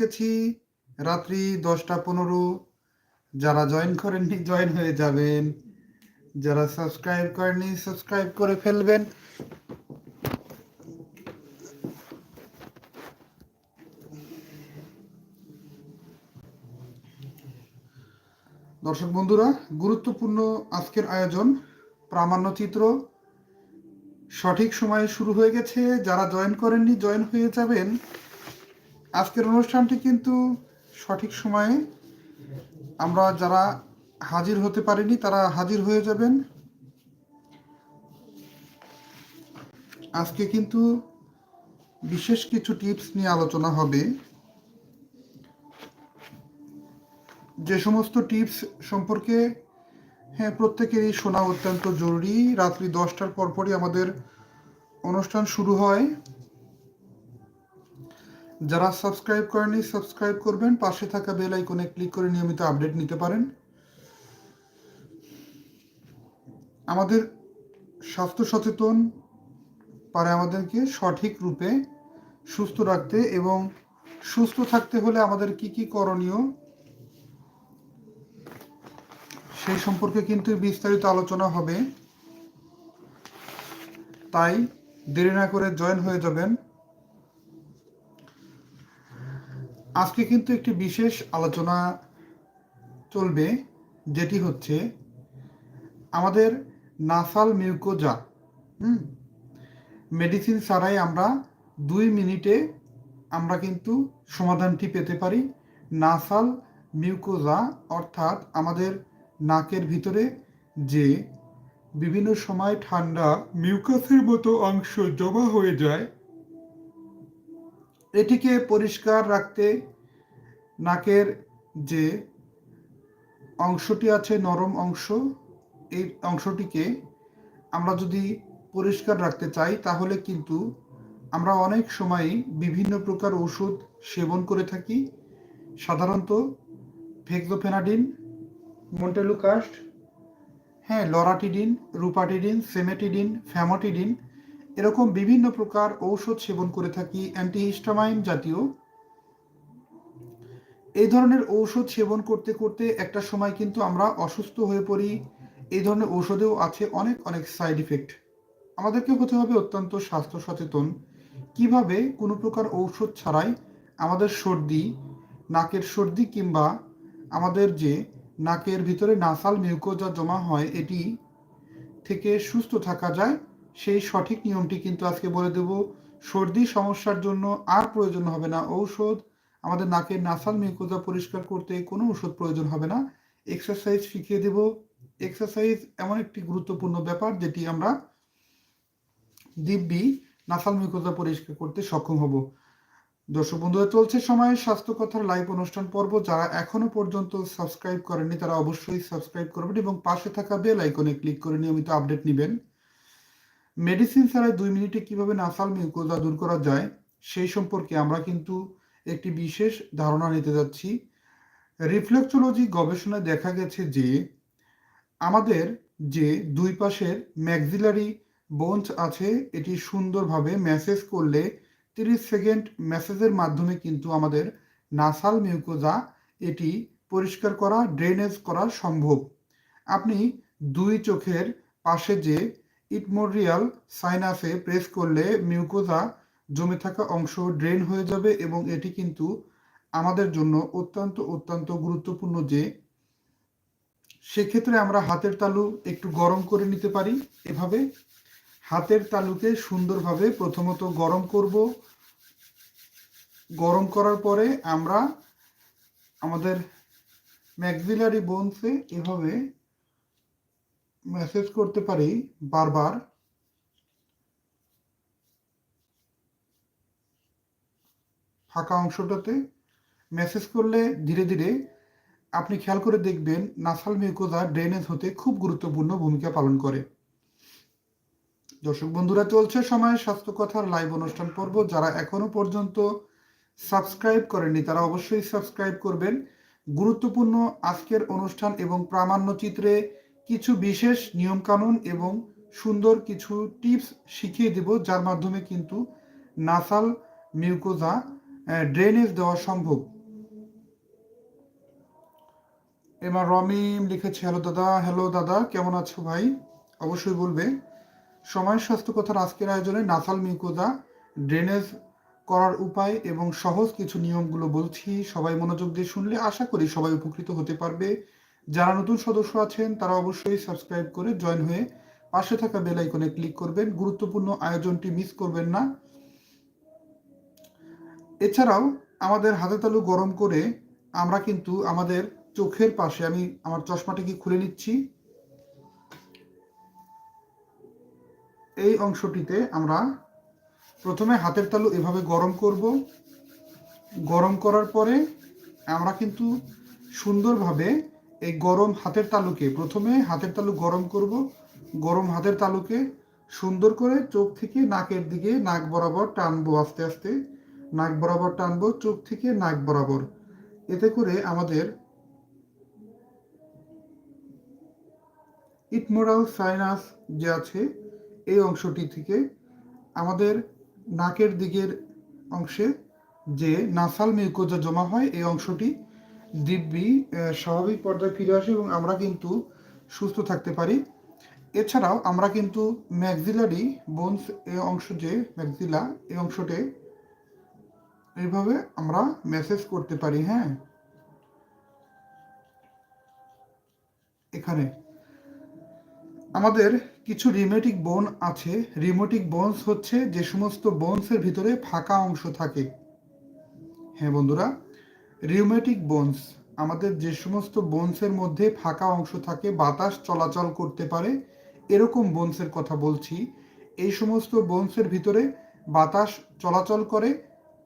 গেছি রাত্রি দশটা পনেরো। যারা জয়েন করেননি জয়েন হয়ে যাবেন। যারা সাবস্ক্রাইব করেননি সাবস্ক্রাইব করে ফেলবেন। দর্শক বন্ধুরা, গুরুত্বপূর্ণ আজকের আয়োজন প্রামাণ্যচিত্র সঠিক সময়ে শুরু হয়ে গেছে। যারা জয়েন করেননি জয়েন হয়ে যাবেন। আজকের অনুষ্ঠানটি কিন্তু সঠিক সময়ে আমরা যারা হাজির হতে পারিনি, তারা হাজির হয়ে যাবেন। আজকে কিন্তু বিশেষ কিছু টিপস নিয়ে আলোচনা হবে। যে সমস্ত টিপস সম্পর্কে হ্যাঁ প্রত্যেকেরই শোনা অত্যন্ত জরুরি। রাত্রি দশটার পরপরই আমাদের অনুষ্ঠান শুরু হয়। যারা সাবস্ক্রাইব করেনি, সাবস্ক্রাইব করবেন। পাশে থাকা বেল আইকনে ক্লিক করে নিয়মিত আপডেট নিতে পারেন। আমাদের স্বাস্থ্য সচেতন পারে আমাদেরকে সঠিক রূপে সুস্থ রাখতে এবং সুস্থ থাকতে হলে আমাদের কি কি করণীয় সেই সম্পর্কে কিন্তু বিস্তারিত আলোচনা হবে। তাই দেরি না করে জয়েন হয়ে যাবেন। আজকে কিন্তু একটি বিশেষ আলোচনা চলবে, যেটি হচ্ছে আমাদের নাসাল মিউকোজা, হুম? মেডিসিন ছাড়াই আমরা দুই মিনিটে আমরা কিন্তু সমাধানটি পেতে পারি। নাসাল মিউকোজা অর্থাৎ আমাদের নাকের ভিতরে যে বিভিন্ন সময় ঠান্ডা মিউকাসের মতো অংশ জমা হয়ে যায় এটিকে পরিষ্কার রাখতে নাকের যে অংশটি আছে, নরম অংশ, এই অংশটিকে আমরা যদি পরিষ্কার রাখতে চাই, তাহলে কিন্তু আমরা অনেক সময় বিভিন্ন প্রকার ওষুধ সেবন করে থাকি। সাধারণত ফেক্সোফেনাডিন মন্টেলুকাস্ট হ্যাঁ লরাটিডিন, রুপাটিডিন, সেমেটিডিন, ফ্যামোটিডিন এরকম বিভিন্ন প্রকার ঔষধ সেবন করে থাকি, অ্যান্টিহিস্টামাইন জাতীয়। এই ধরনের ঔষধ সেবন করতে করতে একটা সময় কিন্তু আমরা অসুস্থ হয়ে পড়ি। এই ধরনের ঔষধেও আছে অনেক অনেক সাইড ইফেক্ট আমাদেরকে হতে হবে অত্যন্ত স্বাস্থ্য সচেতন। কীভাবে কোনো প্রকার ঔষধ ছাড়াই আমাদের সর্দি, নাকের সর্দি কিংবা আমাদের যে নাকের ভিতরে নাসাল মিউকোজা জমা হয়, এটি থেকে সুস্থ থাকা যায়। সেই সঠিক নিয়মটি কিন্তু আজকে বলে দেব। সর্দি, সমস্যার জন্য আর প্রয়োজন হবে না। ঔষধ আমাদের নাকের নাসাল মিউকোজা পরিষ্কার করতে কোনো ওষুধ প্রয়োজন হবে না। এক্সারসাইজ শিখিয়ে দেব। এক্সারসাইজ এমন একটি গুরুত্বপূর্ণ ব্যাপার যেটি আমরা দিব্যি নাসাল মিউকোজা পরিষ্কার করতে সক্ষম হব। দর্শক বন্ধুরা, চলছে সময় স্বাস্থ্য কথার লাইভ অনুষ্ঠান পর্ব। যারা এখনও পর্যন্ত সাবস্ক্রাইব করেননি, তারা অবশ্যই সাবস্ক্রাইব করবেন এবং পাশে থাকা বেল আইকনে ক্লিক করে নিয়মিত আপডেট নেবেন। মেডিসিন ছাড়াই দুই মিনিটে কীভাবে নাসাল মিউকোজা দূর করা যায়, সেই সম্পর্কে আমরা কিন্তু একটি বিশেষ ধারণা নিতে যাচ্ছি। রিফ্লেক্সোলজি গবেষণায় দেখা গেছে যে, আমাদের যে দুই পাশের ম্যাক্সিলারি বোনস আছে, এটি সুন্দরভাবে ম্যাসেজ করলে তিরিশ সেকেন্ড মেসেজের মাধ্যমে কিন্তু আমাদের নাসাল মিউকোজা এটি পরিষ্কার করা, ড্রেনেজ করা সম্ভব। আপনি দুই চোখের পাশে যে ইটমোরিয়াল সাইনাসে প্রেস করলে মিউকোজা জমে থাকা অংশ ড্রেন হয়ে যাবে এবং এটি কিন্তু আমাদের জন্য অত্যন্ত অত্যন্ত গুরুত্বপূর্ণ যে সেক্ষেত্রে আমরা হাতের তালু একটু গরম করে নিতে পারি এভাবে। হাতের তালুকে সুন্দরভাবে প্রথমত গরম করব। গরম করার পরে আমরা আমাদের ম্যাক্সিলারি বোনসে এভাবে মেসেজ করতে পারি বারবার। ফাঁকা অংশটাতে মেসেজ করলে ধীরে ধীরে আপনি খেয়াল করে দেখবেন নাসাল মিউকোজা ড্রেনেজ হতে খুব গুরুত্বপূর্ণ ভূমিকা পালন করে। দর্শক বন্ধুরা, চলছে সময় স্বাস্থ্য কথার লাইভ অনুষ্ঠান পর্ব। যারা এখনও পর্যন্ত সাবস্ক্রাইব করেননি, তারা অবশ্যই সাবস্ক্রাইব করবেন। গুরুত্বপূর্ণ আজকের অনুষ্ঠান এবং প্রামাণ্য চিত্রে কিছু বিশেষ নিয়মকানুন এবং সুন্দর কিছু টিপস শিখিয়ে দেব, যার মাধ্যমে কিন্তু নাসাল মিউকোজা ড্রেনেজ দেওয়া সম্ভব। এবার রমিম লিখেছে, হ্যালো দাদা হ্যালো দাদা, কেমন আছো ভাই? অবশ্যই বলবে। সময় স্বাস্থ্য কথার আজকের আয়োজনে নাসাল মিউকোজা, ড্রেনেজ করার উপায় এবং সহজ কিছু নিয়মগুলো বলছি। সবাই মনোযোগ দিয়ে শুনলে আশা করি সবাই উপকৃত হতে পারবে। যারা নতুন সদস্য আছেন, তারা অবশ্যই সাবস্ক্রাইব করে জয়েন হয়ে পাশে থাকা বেল আইকনে ক্লিক করবেন। গুরুত্বপূর্ণ আয়োজনটি মিস করবেন না। এছাড়াও আমাদের হাতে তালু গরম করে আমরা কিন্তু আমাদের চোখের পাশে, আমি আমার চশমাটিকে খুলে নিচ্ছি? এই অংশটিতে আমরা প্রথমে হাতের তালু এভাবে গরম করব। গরম করার পরে আমরা কিন্তু সুন্দরভাবে এই গরম হাতের তালুকে, প্রথমে হাতের তালু গরম করব, গরম হাতের তালুকে সুন্দর করে চোখ থেকে নাকের দিকে নাক বরাবর টানবো আস্তে আস্তে, নাক বরাবর টানবো, চোখ থেকে নাক বরাবর। এতে করে আমাদের ইটমোরাল সাইনাস যে আছে, এই অংশটি থেকে আমাদের নাকের দিকের অংশে যে নাসাল মিউকোজা জমা হয়, এই অংশটি দিব্যি স্বাভাবিক পর্যায়ে ফিরে আসে এবং আমরা কিন্তু সুস্থ থাকতে পারি। এছাড়াও আমরা কিন্তু ম্যাক্সিলারি বোনস এ অংশ যে ম্যাক্সিলা এই অংশটে এইভাবে আমরা মেসেজ করতে পারি হ্যাঁ? এখানে আমাদের কিছু রিমেটিক বোন আছে। রিমোটিক বোনস হচ্ছে যে সমস্ত বোনসের ভিতরে ফাঁকা অংশ থাকে। হ্যাঁ বন্ধুরা? রিউমেটিক বোনস আমাদের যে সমস্ত বোনসের মধ্যে ফাঁকা অংশ থাকে, বাতাস চলাচল করতে পারে, এরকম বোনসের কথা বলছি। এই সমস্ত বোনসের ভিতরে বাতাস চলাচল করে,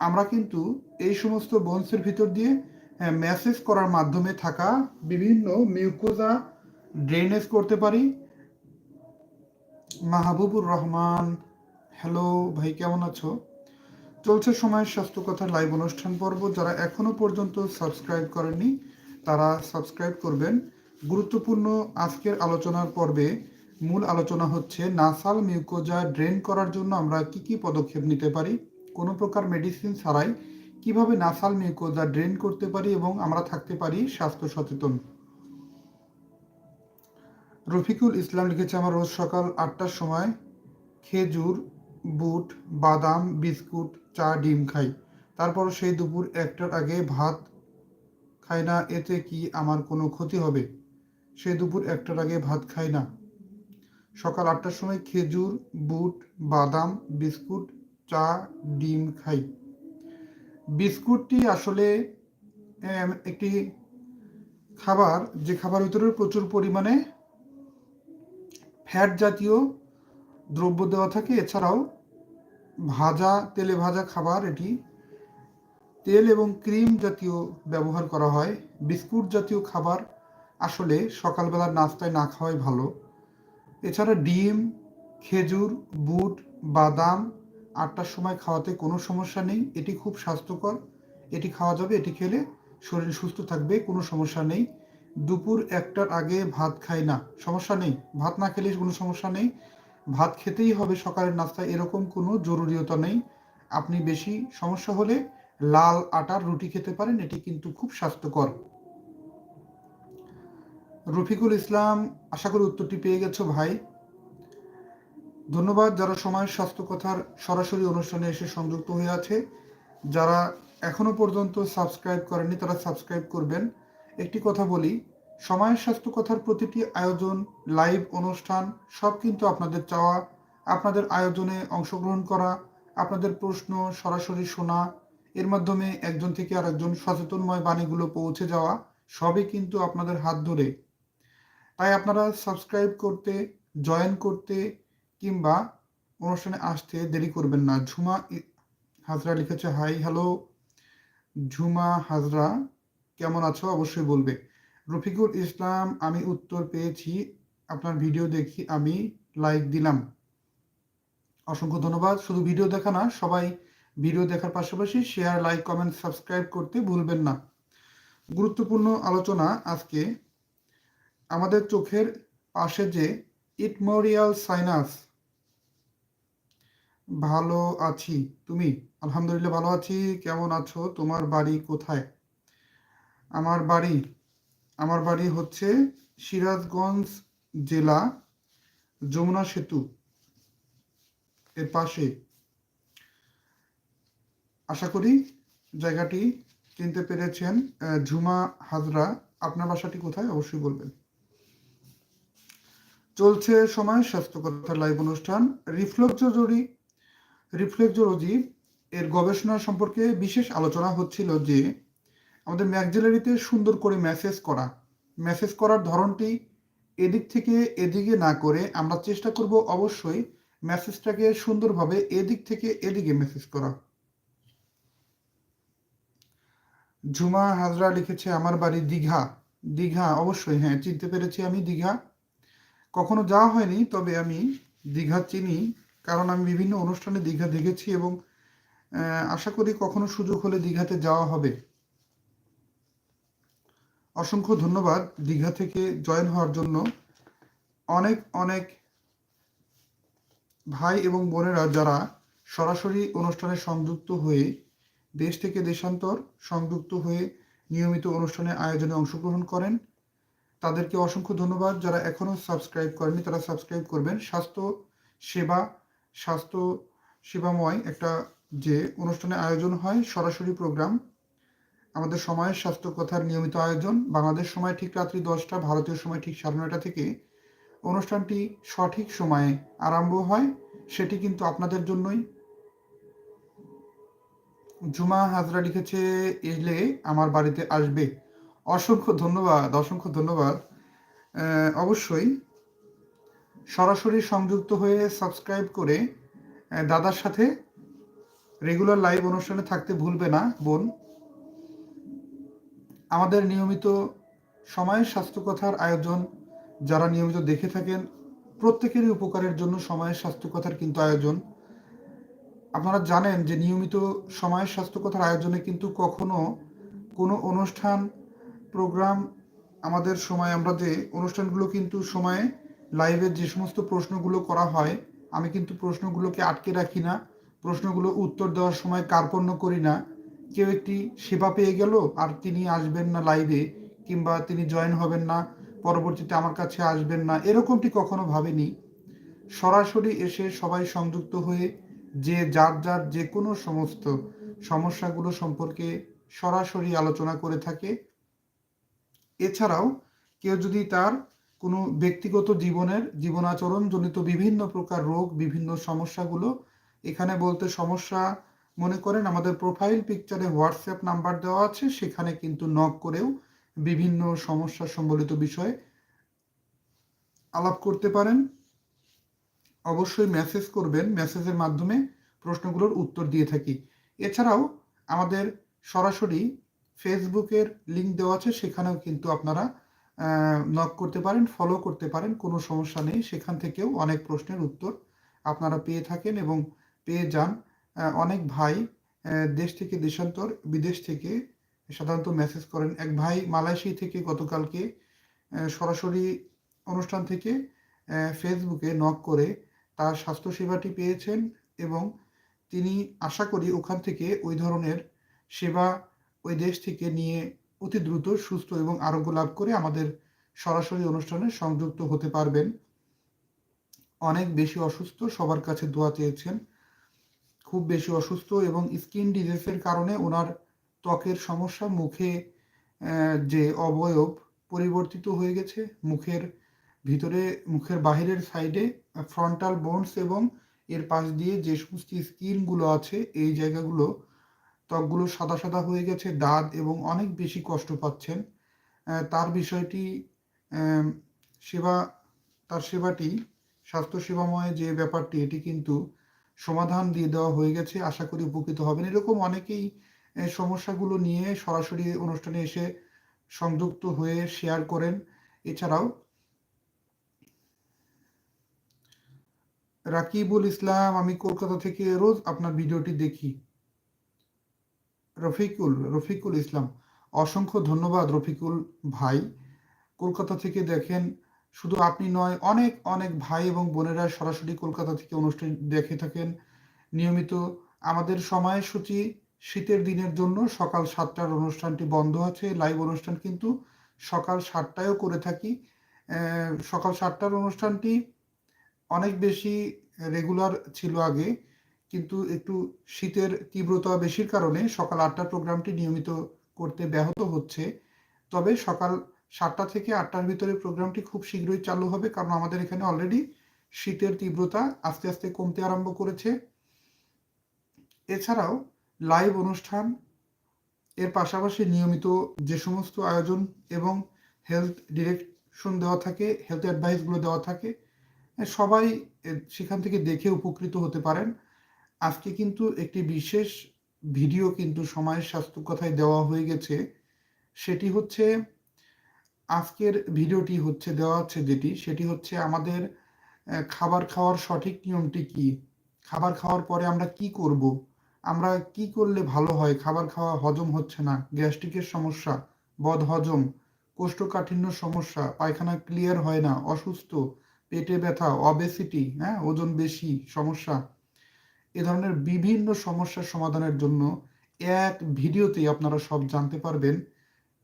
আমরা কিন্তু এই সমস্ত বোনসের ভিতর দিয়ে ম্যাসেজ করার মাধ্যমে থাকা বিভিন্ন মিউকোজা ড্রেনেজ করতে পারি। মাহবুবুর রহমান হ্যালো ভাই কেমন আছো? চলছে সময়ের স্বাস্থ্য কথা লাইভ অনুষ্ঠান পর্ব। যারা এখনও পর্যন্ত সাবস্ক্রাইব করেননি, তারা সাবস্ক্রাইব করবেন। গুরুত্বপূর্ণ আজকের আলোচনার পর্বে মূল আলোচনা হচ্ছে নাসাল মিউকোজা ড্রেন করার জন্য আমরা কি কি পদক্ষেপ নিতে পারি, কোনো প্রকার মেডিসিন ছাড়াই কীভাবে নাসাল মিউকোজা ড্রেন করতে পারি এবং আমরা থাকতে পারি স্বাস্থ্য সচেতন। রফিকুল ইসলাম লিখেছে, আমার রোজ সকাল আটটার সময় খেজুর বুট, বাদাম, বিস্কুট, চা, ডিম খাই। তারপর সেই দুপুর একটার আগে ভাত খাই না, এতে কি আমার কোনো ক্ষতি হবে? সে দুপুর একটার আগে ভাত খাই না। সকাল আটটার সময় খেজুর, বুট, বাদাম, বিস্কুট, চা, ডিম খাই। বিস্কুটটি আসলে একটি খাবার, যে খাবার ভিতরে প্রচুর পরিমাণে ফ্যাট জাতীয় দ্রব্য দেওয়া থাকে। এছাড়াও ভাজা, তেলে ভাজা খাবার, এটি তেল এবং ক্রিম জাতীয় ব্যবহার করা হয়। বিস্কুট জাতীয় খাবার আসলে সকালবেলার নাস্তায় না খাওয়াই ভালো। এছাড়া ডিম, খেজুর, বুট, বাদাম আটটার সময় খাওয়াতে কোনো সমস্যা নেই। এটি খুব স্বাস্থ্যকর। এটি খাওয়া যাবে, এটি খেলে শরীর সুস্থ থাকবে, কোনো সমস্যা নেই। দুপুর একটার আগে ভাত খাই না, সমস্যা নেই। ভাত না খেলে কোনো সমস্যা নেই। ভাত খেতেই হবে সকালের নাস্তায়, এরকম কোনো জরুরিয়তা নেই। আপনি বেশি সমস্যা হলে লাল আটার রুটি খেতে পারেন, এটি কিন্তু খুব স্বাস্থ্যকর। রফিকুল ইসলাম, আশা করি উত্তরটি পেয়ে গেছো ভাই। ধন্যবাদ, যারা সময়ের স্বাস্থ্য কথার সরাসরি অনুষ্ঠানে এসে সংযুক্ত হয়ে আছে। যারা এখনও পর্যন্ত সাবস্ক্রাইব করেনি তারা সাবস্ক্রাইব করবেন। একটি কথা বলি সময়ের স্বাস্থ্য কথার প্রতিটি আয়োজন লাইভ অনুষ্ঠান, সব কিন্তু আপনাদের চাওয়া। আপনাদের আয়োজনে অংশগ্রহণ করা, আপনাদের প্রশ্ন সরাসরি শোনা, এর মাধ্যমে একজন থেকে আরেকজন সচেতনময় বাণীগুলো পৌঁছে যাওয়া, সবই কিন্তু আপনাদের হাত ধরে। তাই আপনারা সাবস্ক্রাইব করতে জয়েন করতে কিংবা অনুষ্ঠানে আসতে দেরি করবেন না। ঝুমা হাজরা লিখেছে হাই হ্যালো ঝুমা হাজরা, কেমন আছো? অবশ্যই বলবে। রফিকুল ইসলাম, আমি উত্তর পেয়েছি। আপনার ভিডিও দেখি, আমি লাইক দিলাম। অসংখ্য ধন্যবাদ। শুধু ভিডিও দেখা না, সবাই ভিডিও দেখার পাশাপাশি শেয়ার লাইক কমেন্ট সাবস্ক্রাইব করতে ভুলবেন না। গুরুত্বপূর্ণ আলোচনা আজকে। আমাদের চোখের পাশে যে ইটমোরিয়াল সাইনাস। ভালো আছি। তুমি? আলহামদুলিল্লাহ ভালো আছি। কেমন আছো? তোমার বাড়ি কোথায়? আমার বাড়ি আমার বাড়ি হচ্ছে সিরাজগঞ্জ জেলা যমুনা সেতু এর পাশে। আশা করি জায়গাটি চিনতে পেরেছেন ঝুমা হাজরা। আপনার বাসাটি কোথায়? অবশ্যই বলবেন। চলছে সময় স্বাস্থ্য কথা লাইভ অনুষ্ঠান রিফ্লেক্সোলজি রিফ্লেক্সোলজি এর গবেষণা সম্পর্কে বিশেষ আলোচনা হচ্ছিল যে আমাদের ম্যাকজেলারিতে সুন্দর করে মেসেজ করা। মেসেজ করার ধরনটি এদিক থেকে এদিকে না করে আমরা চেষ্টা করব অবশ্যই মেসেজটাকে সুন্দরভাবে এদিক থেকে এদিকে মেসেজ করা। ঝুমা হাজরা লিখেছে, আমার বাড়ি দীঘা। দীঘা, অবশ্যই হ্যাঁ চিনতে পেরেছি আমি দীঘা। কখনো যাওয়া হয়নি, তবে আমি দীঘা চিনি, কারণ আমি বিভিন্ন অনুষ্ঠানে দীঘা দেখেছি এবং আশা করি কখনো সুযোগ হলে দীঘাতে যাওয়া হবে। অসংখ্য ধন্যবাদ দীঘা থেকে জয়েন হওয়ার জন্য। অনেক অনেক ভাই এবং বোনেরা যারা সরাসরি অনুষ্ঠানে সংযুক্ত হয়ে দেশ থেকে দেশান্তর সংযুক্ত হয়ে নিয়মিত অনুষ্ঠানে আয়োজনে অংশগ্রহণ করেন, তাদেরকে অসংখ্য ধন্যবাদ। যারা এখনও সাবস্ক্রাইব করেনি তারা সাবস্ক্রাইব করবেন। স্বাস্থ্য সেবা, স্বাস্থ্য সেবাময় একটা যে অনুষ্ঠানে আয়োজন হয়, সরাসরি প্রোগ্রাম আমাদের সময়ের স্বাস্থ্য কথার নিয়মিত আয়োজন। বাংলাদেশ সময় ঠিক রাত্রি দশটা, ভারতীয় সময় ঠিক সাড়ে নয়টা থেকে অনুষ্ঠানটি সঠিক সময়ে আরম্ভ হয়, সেটি কিন্তু আপনাদের জন্যই। জুমা হাজরা লিখেছে, এলে আমার বাড়িতে আসবে। অসংখ্য ধন্যবাদ অসংখ্য ধন্যবাদ। অবশ্যই সরাসরি সংযুক্ত হয়ে সাবস্ক্রাইব করে দাদার সাথে রেগুলার লাইভ অনুষ্ঠানে থাকতে ভুলবে না, বোন। আমাদের নিয়মিত সময়ের স্বাস্থ্য কথার আয়োজন, যারা নিয়মিত দেখে থাকেন, প্রত্যেকেরই উপকারের জন্য সময়ের স্বাস্থ্য কথার কিন্তু আয়োজন। আপনারা জানেন যে নিয়মিত সময়ের স্বাস্থ্য কথার আয়োজনে কিন্তু কখনো কোনো অনুষ্ঠান, প্রোগ্রাম আমাদের সময়, আমরা যে অনুষ্ঠানগুলো কিন্তু সময়ে লাইভে যে সমস্ত প্রশ্নগুলো করা হয়, আমি কিন্তু প্রশ্নগুলোকে আটকে রাখি না, প্রশ্নগুলো উত্তর দেওয়ার সময় কার্পণ্য করি না। কেউ একটি সেবা পেয়ে গেল আর তিনি আসবেন না লাইভে কিংবা তিনি জয়েন হবেন না, পরবর্তীতে আমার কাছে আসবেন না, এরকমটি কখনো ভাবেনি। সরাসরি এসে সবাই সংযুক্ত হয়ে যে যার যার যে কোনো সমস্ত সমস্যাগুলো সম্পর্কে সরাসরি আলোচনা করে থাকে। এছাড়াও কেউ যদি তার কোনো ব্যক্তিগত জীবনের জীবনাচরণ জনিত বিভিন্ন প্রকার রোগ, বিভিন্ন সমস্যাগুলো, এখানে বলতে সমস্যা মনে করেন আমাদের প্রোফাইল পিকচারে হোয়াটসঅ্যাপ নাম্বার দেওয়া আছে, সেখানে কিন্তু নক করেও বিভিন্ন সমস্যা সম্বলিত বিষয়ে আলাপ করতে পারেন। অবশ্যই মেসেজ করবেন মেসেজের মাধ্যমে প্রশ্নগুলোর উত্তর দিয়ে থাকি। এছাড়াও আমাদের সরাসরি ফেসবুকের লিঙ্ক দেওয়া আছে, সেখানেও কিন্তু আপনারা নক করতে পারেন ফলো করতে পারেন, কোনো সমস্যা নেই। সেখান থেকেও অনেক প্রশ্নের উত্তর আপনারা পেয়ে থাকেন এবং পেয়ে যান। অনেক ভাই দেশ থেকে দেশান্তর, বিদেশ থেকে সাধারণত মেসেজ করেন। এক ভাই মালয়েশিয়া থেকে গতকালকে সরাসরি অনুষ্ঠান থেকে ফেসবুকে নক করে তার স্বাস্থ্য সেবাটি পেয়েছেন এবং তিনি আশা করি ওখান থেকে ওই ধরনের সেবা ওই দেশ থেকে নিয়ে অতি দ্রুত সুস্থ এবং আরোগ্য লাভ করে আমাদের সরাসরি অনুষ্ঠানে সংযুক্ত হতে পারবেন। অনেক বেশি অসুস্থ সবার কাছে দোয়া চেয়েছেন। খুব বেশি অসুস্থ এবং স্কিন ডিজিজের কারণে ওনার ত্বকের সমস্যা, মুখে যে অবয়ব পরিবর্তিত হয়ে গেছে, মুখের ভিতরে, মুখের বাহিরের সাইডে ফ্রন্টাল বোনস এবং এর পাশ দিয়ে যে সমস্ত স্কিনগুলো আছে, এই জায়গাগুলো, ত্বকগুলো সাদা সাদা হয়ে গেছে দাঁত এবং অনেক বেশি কষ্ট পাচ্ছেন। তার বিষয়টি সেবা, তার সেবাটি স্বাস্থ্য সেবাময় যে ব্যাপারটি, এটি কিন্তু সমাধান দিয়ে দেওয়া হয়ে গেছে। আশা করি উপকৃত হবেন। এরকম অনেকেই সমস্যাগুলো নিয়ে সরাসরি অনুষ্ঠানে এসে সংযুক্ত হয়ে শেয়ার করেন। এছাড়াও রাকিবুল ইসলাম, আমি কলকাতা থেকে রোজ আপনার ভিডিওটি দেখি। রফিকুল রফিকুল ইসলাম, অসংখ্য ধন্যবাদ রফিকুল ভাই। কলকাতা থেকে দেখেন শুধু আপনি নয়, অনেক অনেক ভাই এবং বোনেরা সরাসরি কলকাতা থেকে অনুষ্ঠান দেখে থাকেন। নিয়মিত আমাদের সময়সূচি শীতের দিনের জন্য সকাল সাতটার অনুষ্ঠানটি বন্ধ আছে লাইভ অনুষ্ঠান কিন্তু সকাল সাতটায়ও করে থাকি। সকাল সাতটার অনুষ্ঠানটি অনেক বেশি রেগুলার ছিল আগে, কিন্তু একটু শীতের তীব্রতা বেশির কারণে সকাল আটটার প্রোগ্রামটি নিয়মিত করতে ব্যাহত হচ্ছে। তবে সকাল সাতটা থেকে আটটার ভিতরে প্রোগ্রামটি খুব শীঘ্রই চালু হবে, কারণ আমাদের এখানে অলরেডি শীতের তীব্রতা আস্তে আস্তে কমতে আরম্ভ করেছে। এছাড়াও লাইভ অনুষ্ঠান, এর পাশাপাশি নিয়মিত যে সমস্ত আয়োজন এবং হেলথ ডিরেকশন দেওয়া থাকে হেলথ অ্যাডভাইসগুলো দেওয়া থাকে সবাই সেখান থেকে দেখে উপকৃত হতে পারেন। আজকে কিন্তু একটি বিশেষ ভিডিও কিন্তু সময়ের স্বাস্থ্য কথায় দেওয়া হয়ে গেছে। সেটি হচ্ছে আজকের ভিডিওটি হচ্ছে দেওয়া হচ্ছে যেটি, সেটি হচ্ছে আমাদের খাবার খাওয়ার সঠিক নিয়মটি কি? খাবার খাওয়ার পরে আমরা কি করব? আমরা কি করলে ভালো হয়? খাবার খাওয়া হজম হচ্ছে না, গ্যাস্ট্রিকের সমস্যা, বদ হজম, কোষ্ঠকাঠিন্য সমস্যা, পায়খানা ক্লিয়ার হয় না, অসুস্থ, পেটে ব্যথা অবেসিটি হ্যাঁ ওজন বেশি, সমস্যা। এ ধরনের বিভিন্ন সমস্যার সমাধানের জন্য এক ভিডিওতেই আপনারা সব জানতে পারবেন।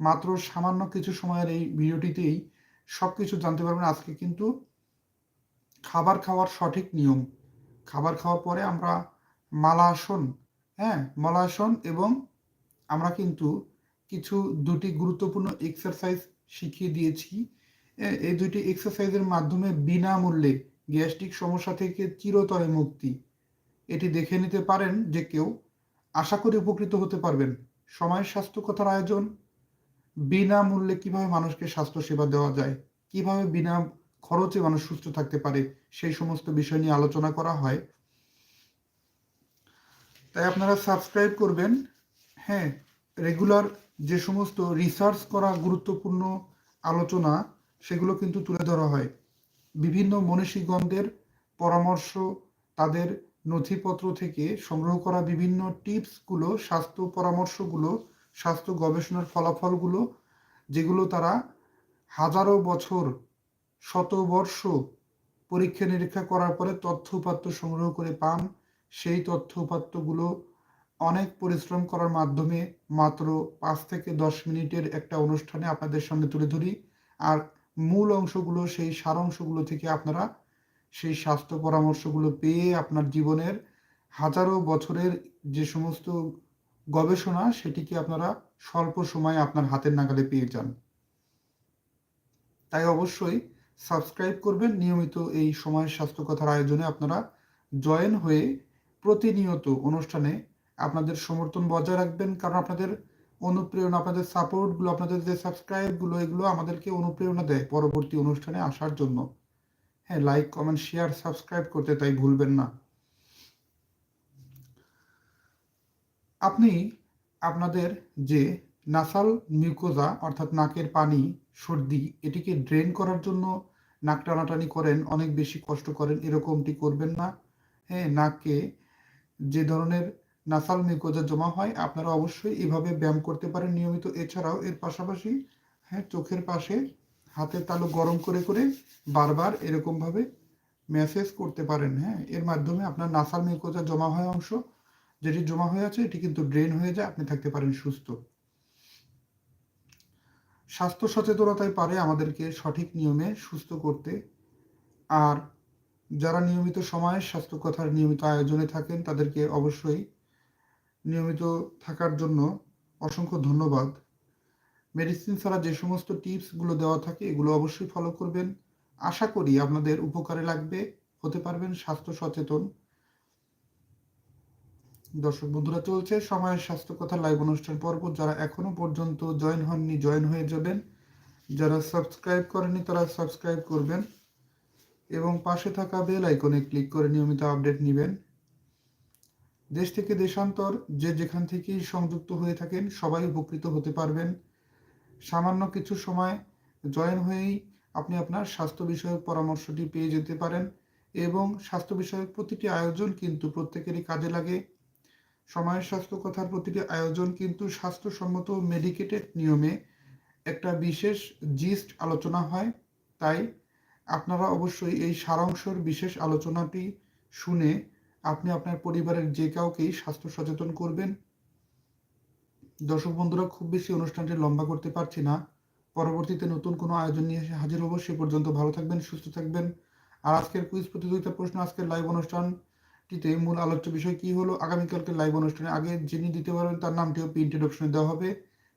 মাত্র সামান্য কিছু সময়ের এই ভিডিওটিতেই সব কিছু জানতে পারবেন। আজকে কিন্তু খাবার খাওয়ার সঠিক নিয়ম। খাবার খাওয়ার পরে আমরা মালাসন হ্যাঁ মালাসন এবং আমরা কিন্তু কিছু দুটি গুরুত্বপূর্ণ এক্সারসাইজ শিখিয়ে দিয়েছি। এই দুটি এক্সারসাইজের মাধ্যমে বিনামূল্যে গ্যাস্ট্রিক সমস্যা থেকে চিরতরে মুক্তি। এটি দেখে নিতে পারেন যে কেউ আশা করি উপকৃত হতে পারবেন। সময়ের স্বাস্থ্য কথার আয়োজন। বিনামূল্যে কীভাবে মানুষকে স্বাস্থ্য সেবা দেওয়া যায়, কীভাবে বিনা খরচে মানুষ সুস্থ থাকতে পারে, সেই সমস্ত বিষয় নিয়ে আলোচনা করা হয়। তাই আপনারা সাবস্ক্রাইব করবেন। হ্যাঁ রেগুলার যে সমস্ত রিসার্চ করা গুরুত্বপূর্ণ আলোচনা, সেগুলো কিন্তু তুলে ধরা হয়। বিভিন্ন মনীষীগণদের পরামর্শ, তাদের নথিপত্র থেকে সংগ্রহ করা বিভিন্ন টিপসগুলো, স্বাস্থ্য পরামর্শগুলো স্বাস্থ্য গবেষণার ফলাফলগুলো, যেগুলো তারা হাজারো বছর শতবর্ষ পরীক্ষা নিরীক্ষা করার পরে তথ্য উপাত্ত সংগ্রহ করে পান, সেই তথ্য উপাত্তগুলো অনেক পরিশ্রম করার মাধ্যমে মাত্র পাঁচ থেকে দশ মিনিটের একটা অনুষ্ঠানে আপনাদের সামনে তুলে ধরি। আর মূল অংশগুলো, সেই সার অংশগুলো থেকে আপনারা সেই স্বাস্থ্য পরামর্শগুলো পেয়ে আপনার জীবনের হাজারো বছরের যে সমস্ত গবেষণা, সেটিকে আপনারা স্বল্প সময়ে আপনার হাতের নাগালে পেয়ে যান। তাই অবশ্যই সাবস্ক্রাইব করবেন। নিয়মিত এই সময়ের স্বাস্থ্য কথার আয়োজনে আপনারা জয়েন হয়ে প্রতিনিয়ত অনুষ্ঠানে আপনাদের সমর্থন বজায় রাখবেন। কারণ আপনাদের অনুপ্রেরণা, আপনাদের সাপোর্টগুলো, আপনাদের যে সাবস্ক্রাইবগুলো, এগুলো আমাদেরকে অনুপ্রেরণা দেয় পরবর্তী অনুষ্ঠানে আসার জন্য। হ্যাঁ লাইক, কমেন্ট, শেয়ার, সাবস্ক্রাইব করতে তাই ভুলবেন না। আপনি আপনাদের যে নাসাল মিউকোজা অর্থাৎ নাকের পানি, সর্দি, এটিকে ড্রেন করার জন্য নাক টানাটানি করেন, অনেক বেশি কষ্ট করেন, এরকমটি করবেন না। হ্যাঁ নাকে যে ধরনের নাসাল মিউকোজা জমা হয়, আপনারা অবশ্যই এভাবে ব্যায়াম করতে পারেন নিয়মিত। এছাড়াও এর পাশাপাশি হ্যাঁ চোখের পাশে হাতের তালু গরম করে করে বারবার এরকমভাবে ম্যাসেজ করতে পারেন। হ্যাঁ এর মাধ্যমে আপনার নাসাল মিউকোজা জমা হয় অংশ। যেটি জমা হয়ে আছে, এটি কিন্তু ড্রেন হয়ে যায়, আপনি থাকতে পারেন সুস্থ। স্বাস্থ্য সচেতনতায় পারে আমাদেরকে সঠিক নিয়মে সুস্থ করতে। আর যারা নিয়মিত সময়ে স্বাস্থ্য কথার নিয়মিত আয়োজনে থাকেন, তাদেরকে অবশ্যই নিয়মিত থাকার জন্য অসংখ্য ধন্যবাদ। মেডিসিন ছাড়া যে সমস্ত টিপসগুলো দেওয়া থাকে, এগুলো অবশ্যই ফলো করবেন। আশা করি আপনাদের উপকারে লাগবে, হতে পারবেন স্বাস্থ্য সচেতন। দর্শক বন্ধুরা, চলছে সময়ের স্বাস্থ্য কথা লাইভ অনুষ্ঠান পর্ব। যারা এখনও পর্যন্ত জয়েন হননি জয়েন হয়ে যাবেন। যারা সাবস্ক্রাইব করেনি তারা সাবস্ক্রাইব করবেন। এবং পাশে থাকা বেল আইকনে ক্লিক করে নিয়মিত আপডেট নেবেন। দেশ থেকে দেশান্তর, যে যেখান থেকেই সংযুক্ত হয়ে থাকেন, সবাই উপকৃত হতে পারবেন। সামান্য কিছু সময় জয়েন হয়েই আপনি আপনার স্বাস্থ্য বিষয়ক পরামর্শটি পেয়ে যেতে পারেন। এবং স্বাস্থ্য বিষয়ক প্রতিটি আয়োজন কিন্তু প্রত্যেকেরই কাজে লাগে। সময়ের স্বাস্থ্য কথার প্রতিটি আয়োজন কিন্তু স্বাস্থ্যসম্মত মেডিকেটেড নিয়মে একটা বিশেষ জিস্ট আলোচনা হয়। তাই আপনারা অবশ্যই এই সারাংশর বিশেষ আলোচনাটি শুনে আপনি আপনার পরিবারের যে কাউকেই স্বাস্থ্য সচেতন করবেন। দর্শক বন্ধুরা, খুব বেশি অনুষ্ঠানটি লম্বা করতে পারছি না। পরবর্তীতে নতুন কোনো আয়োজন নিয়ে এসে হাজির হব। সে পর্যন্ত ভালো থাকবেন, সুস্থ থাকবেন। আর আজকের কুইজ প্রতিযোগিতা প্রশ্ন, আজকের লাইভ অনুষ্ঠানটিতে মূল আলোচ্য বিষয় কি হলো? আগামীকালকে লাইভ অনুষ্ঠানে আগে যিনি দিতে পারবেন তার নামটিও প্রিন্টেড অপশনে দেওয়া হবে।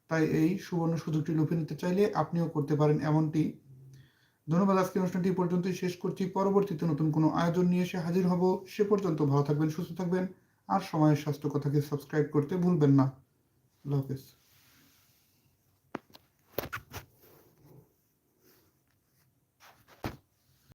তাই এই সুবর্ণ সুযোগটি লুফে নিতে চাইলে আপনিও করতে পারেন এমনটি। ধন্যবাদ, আজকের অনুষ্ঠানটি এই পর্যন্তই শেষ করছি। পরবর্তীতে নতুন কোনো আয়োজন নিয়ে এসে হাজির হব। সে পর্যন্ত ভালো থাকবেন, সুস্থ থাকবেন। আর সময়ের স্বাস্থ্য কথাকে সাবস্ক্রাইব করতে ভুলবেন না। আল্লাহ হাফেজ।